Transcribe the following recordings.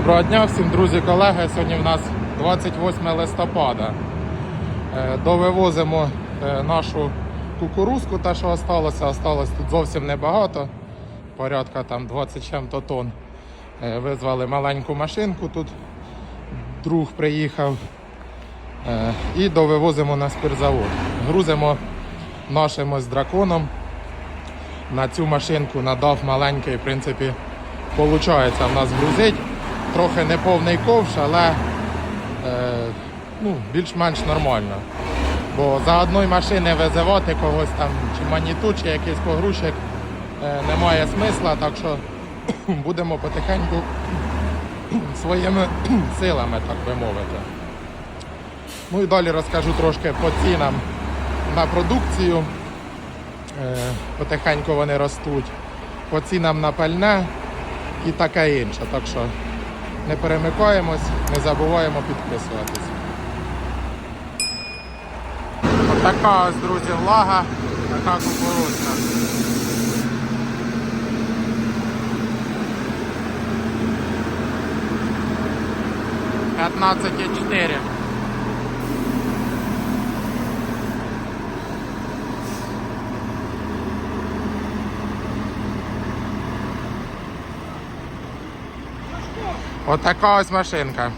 Доброго дня всім друзі, колеги. Сьогодні в нас 28 листопада. Е, Довивозимо е, нашу кукурузку, та що осталося. Осталось тут зовсім небагато. Порядка там 20 чим-то тонн. Е, Визвали маленьку машинку тут. Друг приїхав. І довивозимо на спиртзавод. Грузимо нашим ось драконом. На цю машинку надав маленький, в принципі, Получається в нас грузить. Трохи не повний ковш, але е, ну, більш-менш нормально. Бо за одної машини визивати когось там, чи маніту, чи якийсь погрузчик е, немає смисла, так що будемо потихеньку своїми силами, так би мовити. Ну і далі розкажу трошки по цінам на продукцію. Е, потихеньку вони ростуть. По цінам на пальне і таке інше. Так що не перемикаємось, не забуваємо підписуватись. Отака ось, друзі, влага, така кукурудзка. П'ятнадцять і чотири. Отака ось машинка.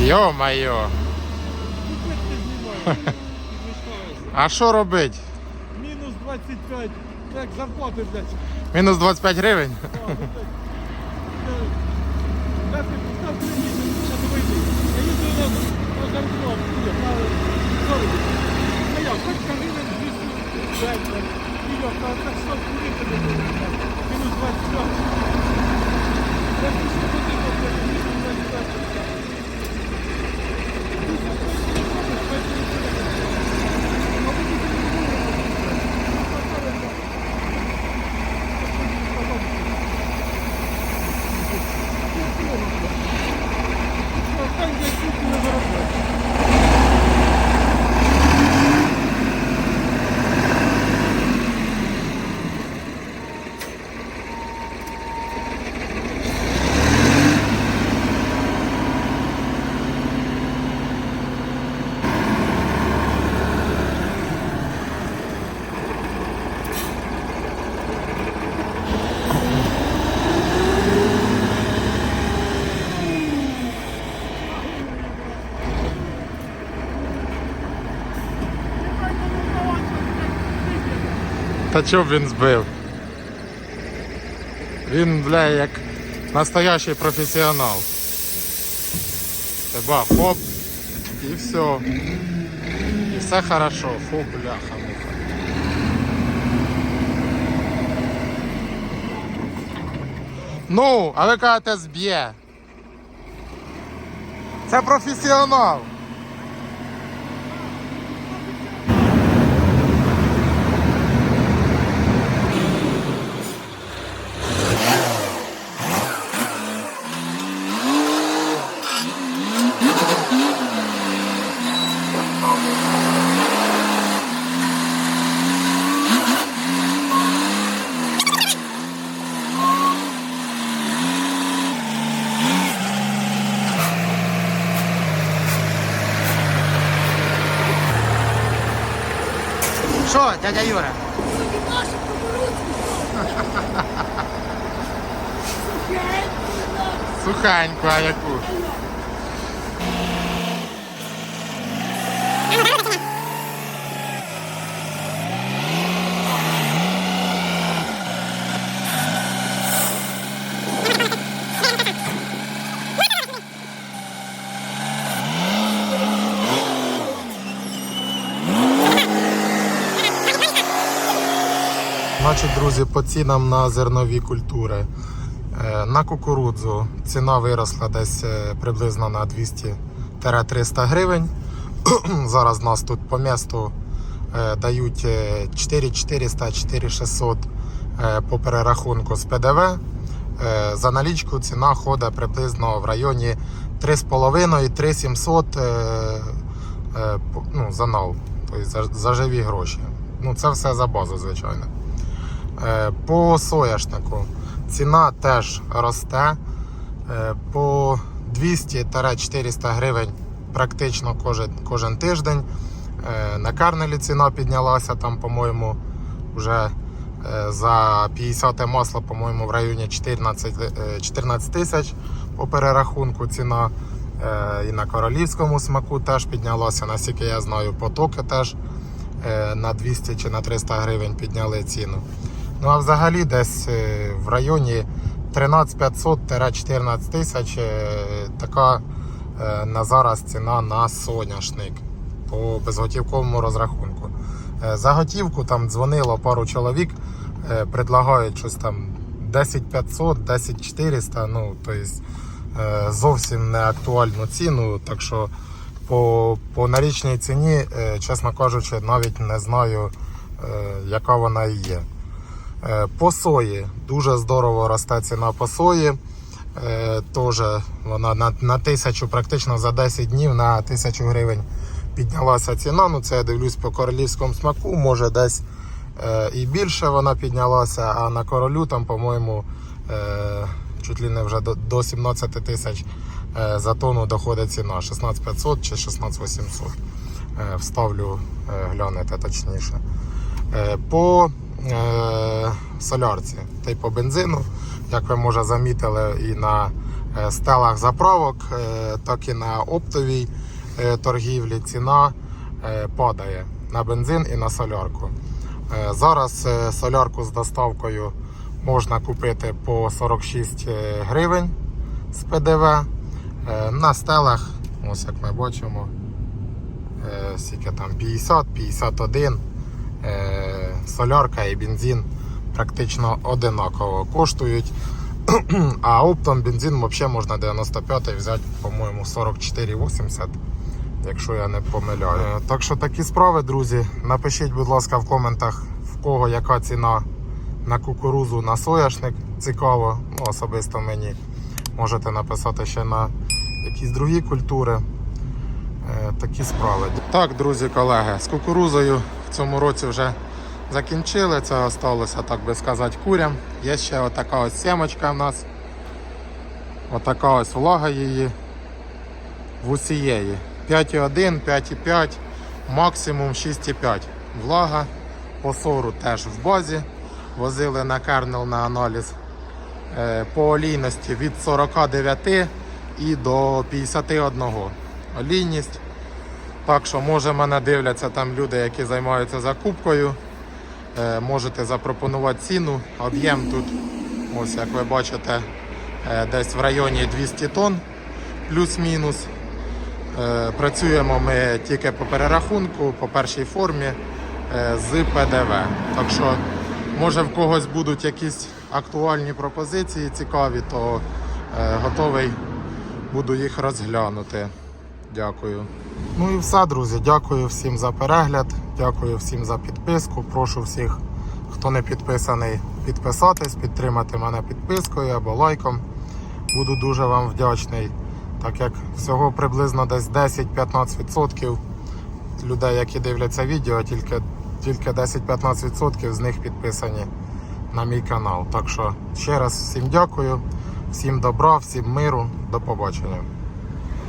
Йо-моё! А что робить? Минус 25. Як зарплати, блядь. Мінус 25 гривень? Мінус 25. Та чого б він збив? Він, бля, як настоящий професіонал. Ба, хоп, і все. І все хорошо. Фу, бляха. Ну, а ви кажете, зб'є. Це професіонал. Що, дядя Юра? Суханьку, а яку? Значить, друзі, по цінам на зернові культури. Е, На кукурудзу ціна виросла десь е, приблизно на 200-300 гривень. Зараз нас тут по місту е, дають 4400-4600 е, по перерахунку з ПДВ. За налічку ціна ходить приблизно в районі 3,5-3,700 е, е, по- ну, за нал, тобто за живі гроші. Ну, це все за базу, звичайно. Е, По соняшнику ціна теж росте е, по 200-400 гривень практично кожен, кожен тиждень. Е, На карнелі ціна піднялася там, по-моєму, вже за 50 масло, по-моєму, в районі 14, е, 14 тисяч по перерахунку ціна. І на королівському смаку теж піднялося, наскільки я знаю, потоки теж на 200 чи на 300 гривень підняли ціну. Ну а взагалі десь е, в районі 13500-14 тисяч е, така е, на зараз ціна на соняшник по безготівковому розрахунку. За готівку там дзвонило пару чоловік, предлагають щось там 10500, 10400, ну тобто зовсім не актуальну ціну. Так що по, по нарічній ціні, чесно кажучи, навіть не знаю, яка вона і є. Е, По сої дуже здорово росте ціна по сої. Е, вона на, на тисячу, практично за 10 днів на тисячу гривень піднялася ціна. Ну це я дивлюсь по королівському смаку, може десь е, і більше вона піднялася, а на королю там, по-моєму, е, чуть ли не вже до, до 17 тисяч е, за тонну доходить ціна 16500 чи 16800. Е, Вставлю, е, глянете точніше. Е, По солярці та й по бензину, як ви може замітили, і на е, стелах заправок, е, так і на оптовій е, торгівлі ціна е, падає на бензин і на солярку. Е, Зараз е, солярку з доставкою можна купити по 46 гривень з ПДВ. Е, На стелах, ось як ми бачимо, е, скільки там 50, 51. Е, солярка і бензин практично одинаково коштують. А оптом бензин взагалі можна 95 взяти, по-моєму, 44,80, якщо я не помиляю. Е, Так що такі справи, друзі. Напишіть, будь ласка, в коментах, в кого яка ціна на кукурузу, на соняшник. Цікаво. Ну, особисто мені можете написати ще на якісь другі культури. Е, Такі справи. Так, друзі, колеги, з кукурузою цьому році вже закінчили. Це осталося, так би сказати, курям. Є ще отака ось сімочка в нас. Отака ось влага її в усієї. 5,1, 5,5, максимум 6,5. Влага по сору теж в базі. Возили на кернел на аналіз. Е, По олійності від 49 і до 51 олійність. Так що, може, мене дивляться там люди, які займаються закупкою. Е, Можете запропонувати ціну. Об'єм тут, ось як ви бачите, е, десь в районі 200 тонн, плюс-мінус. Е, Працюємо ми тільки по перерахунку, по першій формі е, з ПДВ. Так що, може в когось будуть якісь актуальні пропозиції цікаві, то е, готовий буду їх розглянути. Дякую. Ну і все, друзі. Дякую всім за перегляд. Дякую всім за підписку. Прошу всіх, хто не підписаний, підписатись, підтримати мене підпискою або лайком. Буду дуже вам вдячний, так як всього приблизно десь 10-15% людей, які дивляться відео, тільки, тільки 10-15% з них підписані на мій канал. Так що ще раз всім дякую, всім добра, всім миру, до побачення.